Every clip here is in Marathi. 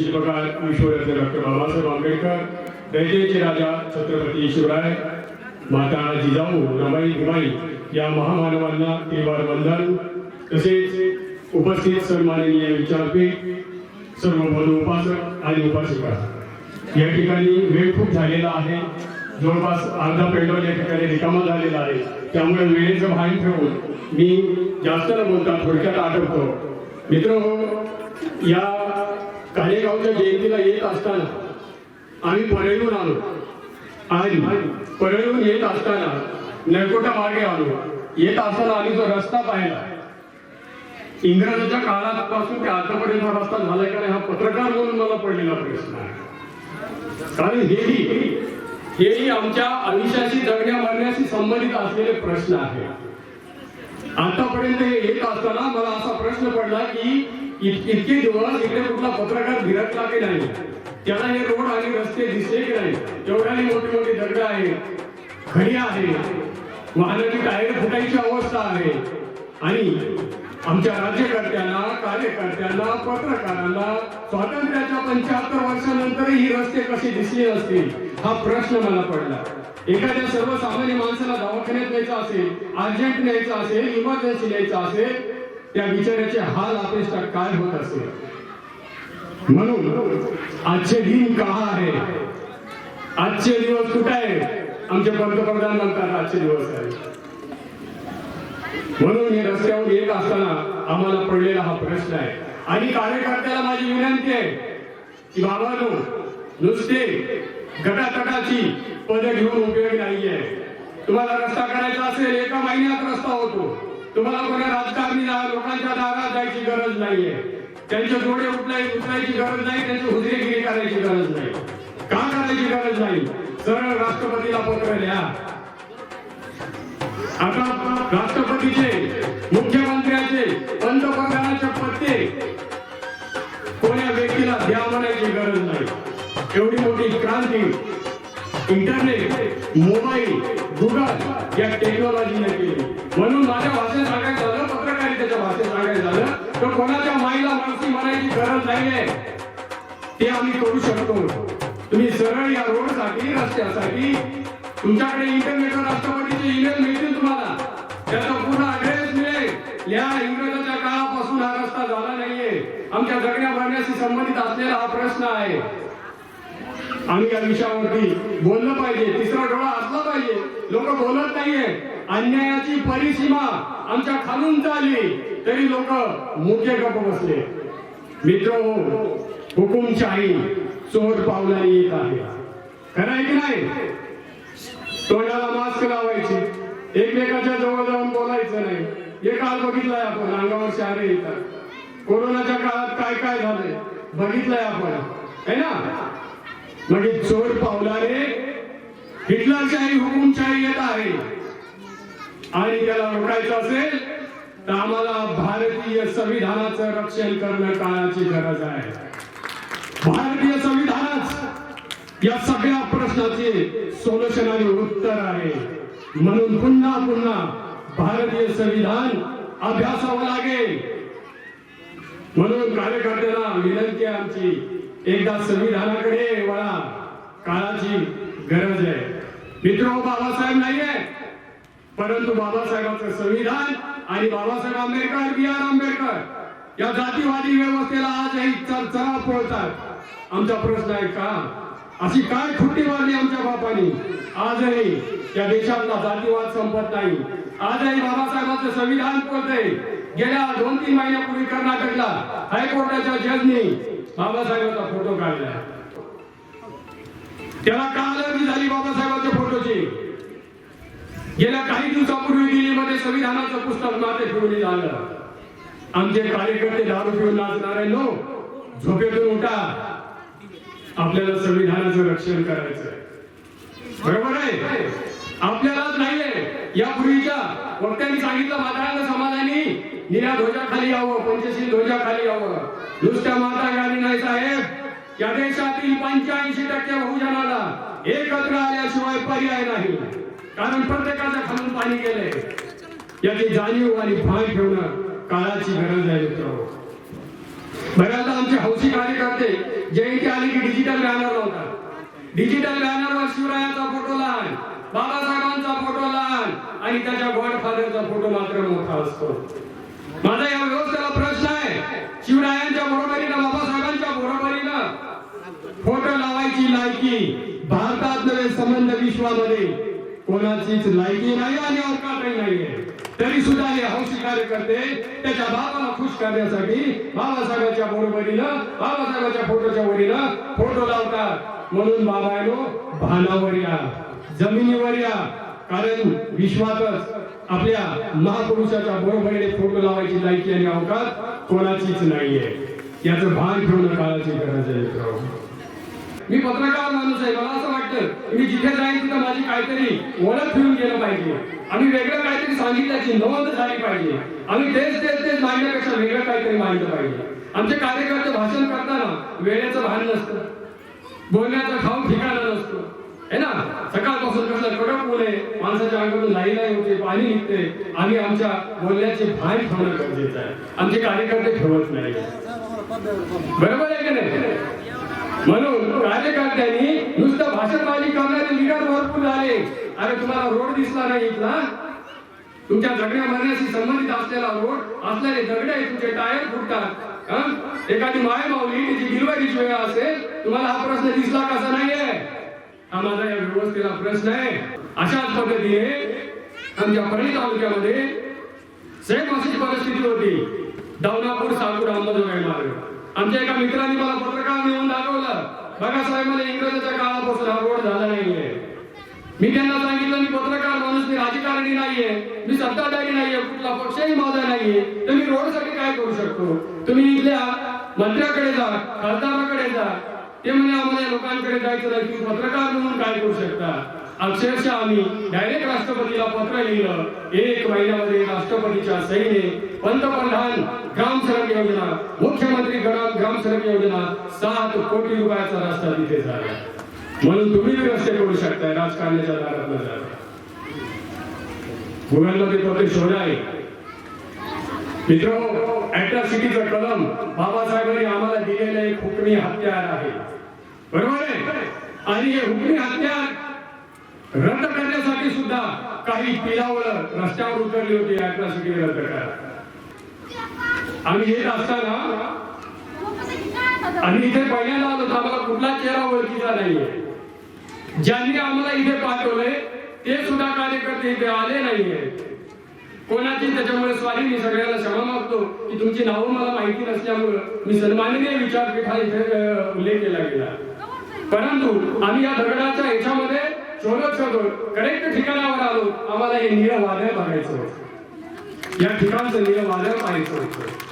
शिल्पकार विश्वरत्न डॉक्टर बाबासाहेब आंबेडकर दैतेचे राजा छत्रपती शिवराय माता जिजाऊ रमाई भीमाई या महामानवांना त्रिवार वंदन. तसेच उपस्थित सन्माननीय विचारपीठ सर्व बंधू उपासक आणि उपासिका. या ठिकाणी वेळ खूप झालेला आहे. जवळपास अर्धा पेट्रोल या ठिकाणी रिकामा झालेला आहे. त्यामुळे वेळेचं भान ठेवून मी जास्त न बोलता थोडक्यात आठवतो मित्र या कालेगावच्या जयंतीला येत असताना आम्ही परळीहून आलो. आणि परळीहून येत असताना नळकोटा मार्गे आलो. येत असताना आम्ही जो रस्ता पाहिला इंग्रजाच्या काळापासून ते आतापर्यंत हा रस्ता झालाय का नाही हा पत्रकार म्हणून मला पडलेला प्रश्न आहे. कारण हेही हेही आमच्या आयुष्याशी जगण्या मरण्याशी संबंधित असलेले प्रश्न आहे आतापर्यंत हे येत असताना मला असा प्रश्न पडला की इतके दिवस इकडे कुठला पत्रकार भिरकला की नाही. त्याला हे रोड आणि रस्ते दिसले की नाही? एवढ्याने मोठी मोठी दगड आहे खडी आहे वाहनाची टायर फुटायची अवस्था आहे. आणि आमच्या राज्यकर्त्यांना कार्यकर्त्यांना पत्रकारांना स्वातंत्र्याच्या पंच्याहत्तर वर्षानंतर ही रस्ते कसे दिसले असतील हा प्रश्न मला पडला. एखाद्या सर्वसामान्य माणसाला दवाखान्यात न्यायचा असेल अर्जंट न्यायचा असेल इमर्जन्सी न्यायचा असेल त्या बिचाऱ्याचे हाल अपेक्षा काय होत असेल? म्हणून आजचे दिन कहा आहे? आजचे दिवस कुठे आहे आमचे पंतप्रधान म्हणतात आजचे दिवस आहे म्हणून हे रस्त्यावर येत असताना आम्हाला पडलेला हा प्रश्न आहे. आणि कार्यकर्त्याला माझी विनंती आहे की बाबांनो नुसते गटातटाची पद घेऊन उपयोग नाहीये. तुम्हाला रस्ता करायचा असेल एका महिन्यात रस्ता होतो. तुम्हाला कोणा राजकारणी लोकांच्या दारात जायची गरज नाहीये. त्यांचे जोडे उठलाय उचलायची गरज नाही त्यांची हुजरेगिरी करायची गरज नाही. का करायची गरज नाही. सरळ राष्ट्रपतीला पत्र लिहा आता राष्ट्रपतीचे मुख्यमंत्र्याचे पंतप्रधानाचे पत्ते कोण्या व्यक्तीला द्या म्हणायची गरज नाही. एवढी मोठी क्रांती इंटरनेट मोबाईल गुगल या टेक्नॉलॉजीने केली. म्हणून माझ्या भाषेत सांगायचं झालं पत्रकारितेच्या भाषेत सांगायचं झालं तर कोणाच्या माईला माणसी म्हणायची गरज नाहीये. ते आम्ही करू शकतो. तुम्ही सरळ या रोडसाठी रस्त्यासाठी तुमच्याकडे इंटरनेटवर राष्ट्रपतीचे ईमेल मिळतील तुम्हाला. त्याचा पूर्ण ऍड्रेस मिळेल. या इंग्रजाच्या काळापासून हा रस्ता झाला नाहीये. आमच्या जगण्या भरण्याशी संबंधित असलेला हा प्रश्न आहे. आम्ही या विषयावरती बोललं पाहिजे. तिसरा डोळा असला पाहिजे. लोक बोलत नाहीये. अन्यायाची परिसीमा आमच्या खालून चालली तरी लोक मुके गप बसले. मित्र हुकुमशाही चोर पावला येत आहे. खरं आहे की नाही? तोंडाला मास्क लावायचे. एकमेकाच्या जवळ जाऊन बोलायचं नाही. हे काल बघितलंय आपण अंगावर शहरे येतात. कोरोनाच्या काळात काय काय झालंय? बघितलंय आपण. है ना? म्हणजे चोर पावलाने हिटलरशाही हुकुमशाही येत आहे. आणि त्याला रोखायचं असेल तर आम्हाला भारतीय संविधानाचं रक्षण करणं काळाची गरज आहे. भारतीय संविधानच या सगळ्या प्रश्नाचे सोल्युशन आणि उत्तर आहे. म्हणून पुन्हा पुन्हा भारतीय संविधान अभ्यासावं लागेल. म्हणून कार्यकर्त्यांना विनंती आमची एकदा संविधानाकडे वळा. काळाची गरज आहे. मित्र बाबासाहेब नाहीये. परंतु बाबासाहेबांचं संविधान आणि बाबासाहेब आंबेडकर बी आर आंबेडकर या जातीवादी व्यवस्थेला आजही चरा पळतात. आमचा प्रश्न आहे का? अशी काय खुट्टी मारली आमच्या बापानी? आजही या देशातला जातीवाद संपत नाही. आजही बाबासाहेबांचं संविधान पळतंय. गेल्या दोन तीन महिन्यापूर्वी कर्नाटकला हायकोर्टाच्या जजनी बाबासाहेबांचा फोटो काढला. त्याला का अलर्जी झाली बाबासाहेबांच्या फोटोची? गेल्या काही दिवसापूर्वी दिल्लीमध्ये संविधानाचं पुस्तक माते ठेवले झालं आमचे कार्यकर्ते दारू पिऊन नाचणारे लोक झोपेतून उठा. आपल्याला संविधानाचं रक्षण करायचं बरोबर आहे? आपल्यालाच नाहीये. यापूर्वीच्या वक्त्यांनी सांगितलं म्हाताऱ्याला समाजाने निळ्या ध्वजाखाली यावं पंचशील ध्वजाखाली यावं. नुसत्या माता गाणी नाही साहेब. या देशातील पंच्याऐंशी टक्के बहुजनाला एकत्र आल्याशिवाय पर्याय नाही. कारण प्रत्येकाच्या खालून पाणी गेले याची जाणीव आणि भान ठेवणं काळाची गरज आहे मित्र बऱ्याचदा आमचे हौशी कार्यकर्ते जयंती आली की डिजिटल बॅनर लावतात. डिजिटल बॅनरवर शिवरायाचा फोटो लहान बाबासाहेबांचा फोटो लहान आणि त्याच्या गॉडफादरचा फोटो मात्र मोठा असतो. माझा या व्यवस्थेला प्रश्न आहे शिवरायांच्या बरोबरीनं बाबासाहेबांच्या बरोबरीनं फोटो लावायची लायकी भारतात नव्हे संबंध विश्वामध्ये कोणाचीच लायकी नाही आणि औकातही नाहीये. तरी सुद्धा हे हौशी कार्यकर्ते त्याच्या बाबाला खुश करण्यासाठी बाबासाहेबांच्या बरोबरीनं बाबासाहेबांच्या फोटोच्या वरीनं फोटो लावतात. म्हणून बाबायनो भानावर या जमिनीवर या. कारण विश्वातच आपल्या महापुरुषाच्या बरोबरीने फोटो लावायची लायकी आणि अवकाश कोणाचीच नाहीये. याचं भान ठेवणं काळाची गरज आहे मित्रांनो. मी पत्रकार माणूस आहे मला असं वाटतं मी जिथे जाईन तिथं माझी काहीतरी ओळख ठेवून गेलं पाहिजे. आम्ही वेगळं काहीतरी सांगितल्याची नोंद झाली पाहिजे. आम्ही तेच तेच तेच मांडण्यापेक्षा वेगळं काहीतरी मांडलं पाहिजे. आमचे कार्यकर्ते भाषण करताना वेळेचं भान नसतं. बोलण्याचं खाऊ ठिकाण नसतं. आहे ना? सकाळपासून कसं कडक ऊन आहे. माणसाच्या अंगातून लाई लाई होते पाणी निघते. आम्ही आमच्या बोलण्याचे भान ठेवणं गरजेचं आहे. आमचे कार्यकर्ते ठेवत नाही बरोबर आहे की नाही? म्हणून कार्यकर्त्यांनी नुसतं भाषणबाजी करणारे लिडर भरपूर झाले. अरे तुम्हाला रोड दिसला नाही इथला? तुमच्या झगड्या मारण्याशी संबंधित असलेला रोड असलेले झगडे तुमचे टायर फुटतात. एखादी माय माऊली तिची डिलिव्हरीची वेळ असेल तुम्हाला हा प्रश्न दिसला कसा नाहीये? हा माझा या व्यवस्थेला प्रश्न आहे. अशाच पद्धतीने आमच्या परळी तालुक्यामध्ये सेम अशीच परिस्थिती होती. दौनापूर साकूर अंबाजोगाई मार्ग. आमच्या एका मित्रांनी मला पत्रकार नेऊन दाखवलं. बघा साहेब मला इंग्रजाच्या काळापासून हा रोड झाला नाहीये. मी त्यांना सांगितलं मी पत्रकार माणूस मी राजकारणी नाहीये. मी सत्ताधारी नाहीये कुठला पक्षही माझा नाहीये. तर मी रोडसाठी काय करू शकतो? तुम्ही इथल्या मंत्र्याकडे जा खासदाराकडे जा. ते म्हणे आम्हाला लोकांकडे जायचं नाही तुम्ही पत्रकार म्हणून काय करू शकता? अक्षरशः आम्ही डायरेक्ट राष्ट्रपतीला पत्र लिहिलं. एक महिन्यामध्ये राष्ट्रपतीच्या सैन्य पंतप्रधान ग्राम सडक योजना मुख्यमंत्री ग्राम ग्राम सडक योजना सात कोटी रुपयाचा रस्ता तिथे झाला. म्हणून तुम्ही रस्ते करू शकताय राजकारणाच्या दारात न जाता ते पत्र शोधाय मित्र अॅट्रॉसिटीचं कलम बाबासाहेबांनी आम्हाला दिलेलं एक हुकमी हत्यार आहे. बरोबर आहे? आणि हे हुकमी हत्यार रद्द करण्यासाठी सुद्धा काही पिलावळ रस्त्यावर उतरली होती अॅट्रॉसिटी रद्द करा आम्ही येत असताना आम्ही इथे पहिल्यांदा आलो तर आम्हाला कुठला चेहरा ओळखीचा नाहीये. ज्यांनी आम्हाला इथे पाठवलंय ते सुद्धा कार्यकर्ते इथे आले नाहीये. कोणाची त्याच्यामुळे स्वारी? मी सगळ्यांना क्षमा मागतो की तुमची नावं मला माहिती नसल्यामुळं मी सन्माननीय विचारपीठा इथे उल्लेख केला गेला. परंतु आम्ही या दगडाच्या ह्याच्यामध्ये शोधत शोधत करेक्ट ठिकाणावर आलो. आम्हाला हे निळ वादळ बघायचं होतं. या ठिकाणचं निळ वादळ पाहायचं होतं.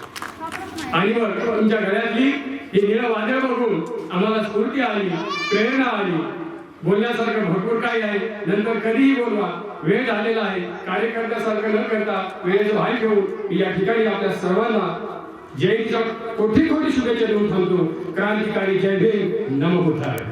आणि मग तुमच्या गळ्यातली हे निळं वादळ बघून आम्हाला स्फूर्ती आली प्रेरणा आली. बोलण्यासारखं भरपूर काही आहे. नंतर कधीही बोलवा. वेळ झालेला आहे. कार्यकर्त्यासारखं न करता वेळेचं भाग घेऊन मी या ठिकाणी आपल्या सर्वांना जयंतीच्या कोटी कोटी शुभेच्छा देऊन थांबतो? क्रांतिकारी जय भीम. नमकुठार